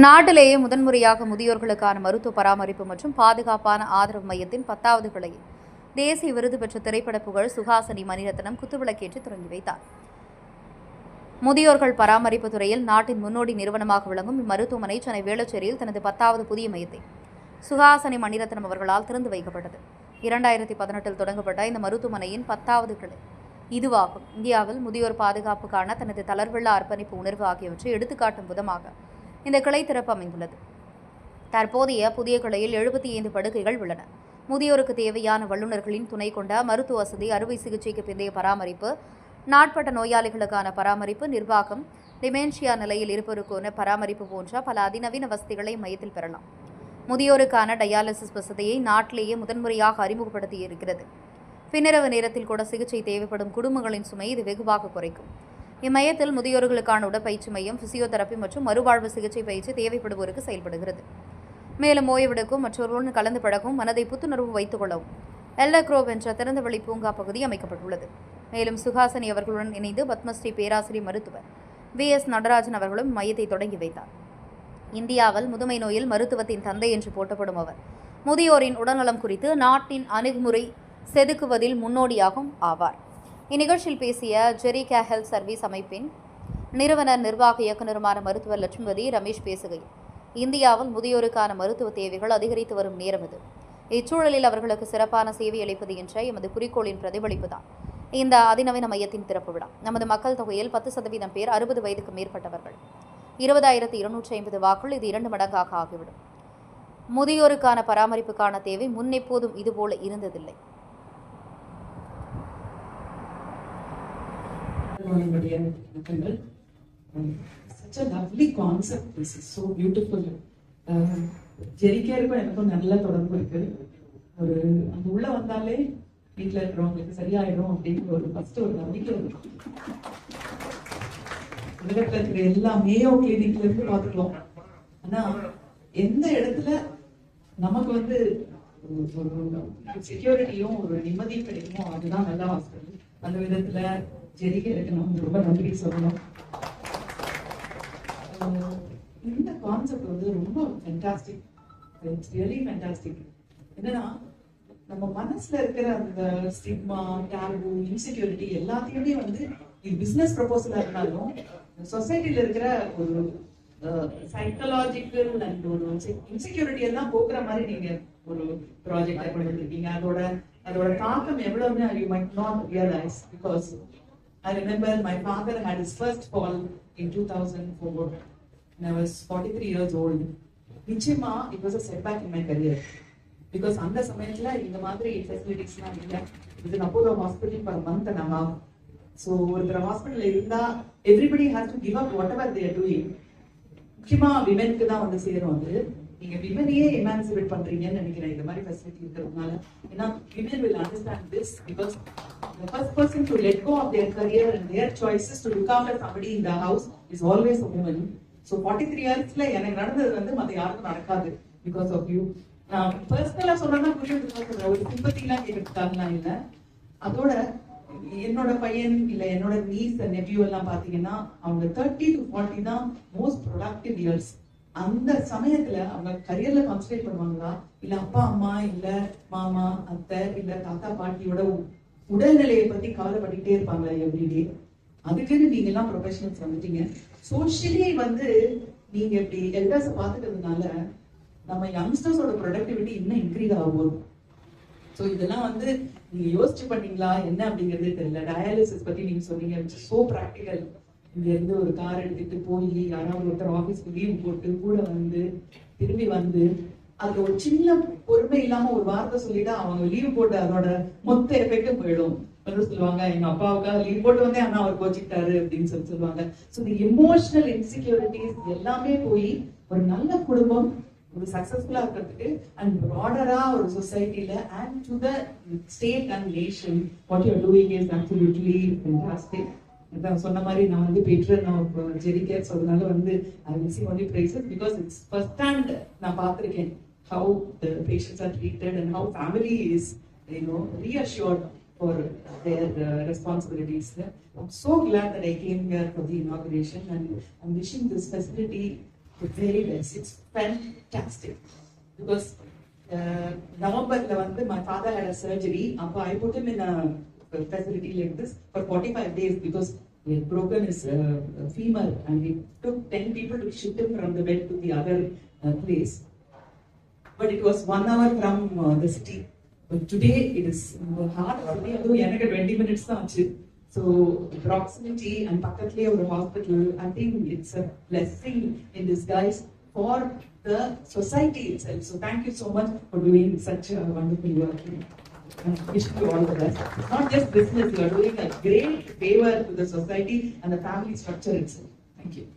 நாட்டிலேயே முதன்முறையாக முதியோர்களுக்கான மருத்துவ பராமரிப்பு மற்றும் பாதுகாப்பான ஆதரவு மையத்தின் பத்தாவது கிளையை தேசிய விருது பெற்ற திரைப்பட புகழ் சுஹாசினி மணிரத்னம் குத்துவிளக்கேற்றி தொடங்கி வைத்தார். முதியோர்கள் பராமரிப்பு துறையில் நாட்டின் முன்னோடி நிறுவனமாக விளங்கும் இம்மருத்துவமனை சென்னை வேளச்சேரியில் தனது பத்தாவது புதிய மையத்தை சுஹாசனி மணிரத்னம் அவர்களால் திறந்து வைக்கப்பட்டது. இரண்டாயிரத்தி பதினெட்டில் தொடங்கப்பட்ட இந்த மருத்துவமனையின் பத்தாவது கிளை இதுவாகும். இந்தியாவில் முதியோர் பாதுகாப்புக்கான தனது தளர்வுள்ள அர்ப்பணிப்பு உணர்வு ஆகியவற்றை எடுத்துக்காட்டும் விதமாக இந்த கிளை திறப்பு அமைந்துள்ளது. தற்போதைய புதிய கிளையில் எழுபத்தி ஐந்து படுக்கைகள் உள்ளன. முதியோருக்கு தேவையான வல்லுநர்களின் துணை கொண்ட மருத்துவ வசதி அறுவை சிகிச்சைக்கு பிந்தைய பராமரிப்பு நாட்பட்ட நோயாளிகளுக்கான பராமரிப்பு நிர்வாகம் டிமென்ஷியா நிலையில் இருப்பவருக்கான பராமரிப்பு போன்ற பல அதிநவீன வசதிகளை மையத்தில் பெறலாம். முதியோருக்கான டயாலிசிஸ் வசதியை நாட்டிலேயே முதன்முறையாக அறிமுகப்படுத்தி இருக்கிறது பின்னரவு நேரத்தில் கூட சிகிச்சை தேவைப்படும் குடும்பங்களின் சுமை இது வெகுவாக குறைக்கும். இம்மையத்தில் முதியோர்களுக்கான உடற்பயிற்சி மையம் பிசியோதெரப்பி மற்றும் மறுவாழ்வு சிகிச்சை பயிற்சி தேவைப்படுவோருக்கு செயல்படுகிறது. மேலும் ஓய்வெடுக்கும் மற்றவர்களுடன் கலந்து பழகவும் மனதை புத்துணர்வு வைத்துக் கொள்ளவும் எல்லக்ரோவ் என்ற திறந்தவெளி பூங்கா பகுதி அமைக்கப்பட்டுள்ளது. மேலும் சுஹாசனி அவர்களுடன் இணைந்து பத்மஸ்ரீ பேராசிரியர் மருத்துவர் வி. எஸ். நடராஜன் அவர்களும் மையத்தை தொடங்கி வைத்தார். இந்தியாவில் முதுமை நோயில் மருத்துவத்தின் தந்தை என்று போட்டப்படும் அவர் முதியோரின் உடல்நலம் குறித்து நாட்டின் அணுகுமுறை செதுக்குவதில் முன்னோடியாகும் ஆவார். இந்நிகழ்ச்சியில் பேசிய ஜெரி ஹெல்த் சர்வீஸ் அமைப்பின் நிறுவனர் நிர்வாக இயக்குநருமான மருத்துவர் லட்சுமதி ரமேஷ் பேசுகையில் இந்தியாவில் முதியோருக்கான மருத்துவ தேவைகள் அதிகரித்து வரும் நேரம் இது. இச்சூழலில் அவர்களுக்கு சிறப்பான சேவை அளிப்பது என்ற எமது குறிக்கோளின் பிரதிபலிப்புதான் இந்த அதிநவீன மையத்தின் திறப்பு விழா. நமது மக்கள் தொகையில் பத்து சதவீதம் பேர் அறுபது வயதுக்கு மேற்பட்டவர்கள். இருபதாயிரத்து இருநூற்றி ஐம்பது வாக்குகள் இது இரண்டு மடங்காக ஆகிவிடும். முதியோருக்கான பராமரிப்புக்கான தேவை முன்னெப்போதும் இதுபோல இருந்ததில்லை. நம்மளுடைய வணக்கங்கள் such a lovely concept this is so ஜெரிக்கேருக்கும் எனக்கும் நல்ல தொடர்பு இருக்கு. ஒரு அந்த உள்ள வந்தாலே வீட்டில் இருக்கிறவங்களுக்கு சரியாயிடும் அப்படின்னு ஒரு ஃபர்ஸ்ட் ஒரு நம்பிக்கை இருக்கும் உலகத்துல இருக்கிற எல்லா மேயோ கிளினிக்ல இருந்து பார்த்துக்கலாம் ஆனா எந்த இடத்துல நமக்கு வந்து ஒரு- ஒரு செக்யூரிட்டியும் ஒரு நிம்மதியும் கிடைக்குமோ அதுதான் நல்ல ஹாஸ்பிட்டல் அந்த விதத்துல ஜெரிகேருக்கு இருக்கணும் ரொம்ப நன்றி சொல்லணும். இந்த கான்செப்ட் வந்து ரொம்ப ஃபென்டாஸ்டிக் இட்ஸ் ரியலி ஃபென்டாஸ்டிக் என்னன்னா நம்ம மனசுல இருக்கிற அந்த ஸ்டிக்மா டேபு இன்செக்யூரிட்டி எல்லாத்தையுமே வந்து இது பிசினஸ் ப்ரொபோசலா இருந்தாலும் சொசைட்டில இருக்கிற ஒரு சைக்கலாஜிக்கல் அண்ட் ஒரு இன்செக்யூரிட்டி எல்லாம் போக்குற மாதிரி நீங்க ஒரு ப்ராஜெக்ட் கொண்டு வந்திருக்கீங்க. அதோட அதோட தாக்கம் எவ்வளவுன்னு you might not realise because I remember my father had his first fall in 2004 when I was 43 years old. நிச்சயமா it was a setback in my career because அந்த சமயத்துல இந்த மாதிரி ஃபெசிலிட்டிஸ்லாம் இல்லை. இது Apollo hospital per month and so ஒருத்தர் hospital இருந்தா everybody has to give up whatever they're doing முக்கியமா விமென்க்கு தான் வந்து சேரும் அது. நீங்க விமனையே எமான்சிபேட் பண்றீங்கன்னு நினைக்கிறேன். இந்த மாதிரி ஃபெசிலிட்டி இருக்கிறதுனால. ஏன்னா women will understand this because the first person to let go of their career and their choices to look after somebody in the house is always a woman. So 43 yearsல எனக்கு நடந்தது வந்து மற்ற யாருக்கும் நடக்காது பிகாஸ் ஆஃப் யூ நான் பர்சனலா சொல்றேன்னா புரியுது ஒரு சிம்பத்திலாம் கேட்கறதுக்காகலாம் இல்லை. அதோட என்னோட பையன் இல்ல என்னோட நீஸ் நெப்யூ எல்லாம் பாத்தீங்கன்னா அவங்க தேர்ட்டி டு ஃபார்ட்டி தான் மோஸ்ட் ப்ரொடக்டிவ் இயர்ஸ் அந்த சமயத்துல அவங்க கரியர்ல கான்சன்ட்ரேட் பண்ணுவாங்களா? இல்ல அப்பா அம்மா இல்ல மாமா அத்தை இல்ல தாத்தா பாட்டியோட உ- உடல்நிலையை பத்தி கவலைப்பட்டுட்டே இருப்பாங்களா எவ்ரிடே அதுக்குன்னு நீங்க எல்லாம் ப்ரொஃபஷனல்ஸ் வந்துட்டீங்க. சோஷியலி வந்து நீங்க இப்படி எல்டர்ஸ் பாத்துக்கிறதுனால நம்ம யங்ஸ்டர்ஸோட ப்ரொடக்டிவிட்டி இன்னும் இன்க்ரீஸ் ஆகும் ஸோ இதெல்லாம் வந்து நீங்க யோசிச்சு பண்ணீங்களா? என்ன அப்படிங்கிறது தெரியல. டயாலிசிஸ் பத்தி நீங்க சொன்னீங்க. சோ ப்ராக்டிக்கல் இங்க இருந்து ஒரு கார் எடுத்துட்டு போய் யாராவது ஒருத்தர் ஆபீஸ்க்கு லீவ் போட்டு கூட வந்து திரும்பி வந்து அதுல ஒரு சின்ன பொறுமை இல்லாம ஒரு வார்த்தை சொல்லிட்டு அவங்க லீவ் போட்டு அதோட மொத்த எஃபெக்டும் போயிடும். வந்து சொல்லுவாங்க எங்க அப்பாவுக்காக லீவ் போட்டு வந்தே அண்ணா அவர் கோச்சிக்கிட்டாரு அப்படின்னு சொல்லி சொல்லுவாங்க. ஸோ இந்த எமோஷனல் இன்செக்யூரிட்டிஸ் எல்லாமே போய் ஒரு நல்ல குடும்பம் ஒரு சக்சஸ்ஃபுல்லா இருக்கிறதுக்கு அண்ட் ப்ராடரா ஒரு சொசைட்டில and to the state and nation what you doing is absolutely fantastic நான் சொன்ன மாதிரி நான் வந்து பேட்ரன் நான் ஜெரி கேட்ஸ் அதனால வந்து I will only praises because it's first hand நான் பார்த்துருக்கேன் how the patients are treated and how family is you know reassured for their responsibilities I'm so glad that I came here for the inauguration and I'm wishing this facility very best it's fantastic because நவம்பர்ல வந்து my father had a surgery அப்போ I put in facility like this for 45 days because he had broken his uh, femur and it took 10 people to shift him from the bed to the other uh, place. But it was one hour from uh, the city. But today it is uh, hard. Today, அதுவும் எனக்கு 20 minutes தான் ஆச்சு. So proximity and பக்கத்துலயே ஒரு hospital, I think it's a blessing in disguise for the society itself. So thank you so much for doing such a wonderful work. You all the best. It's not just business, you are doing a great favor to the society and the family structure itself. Thank you.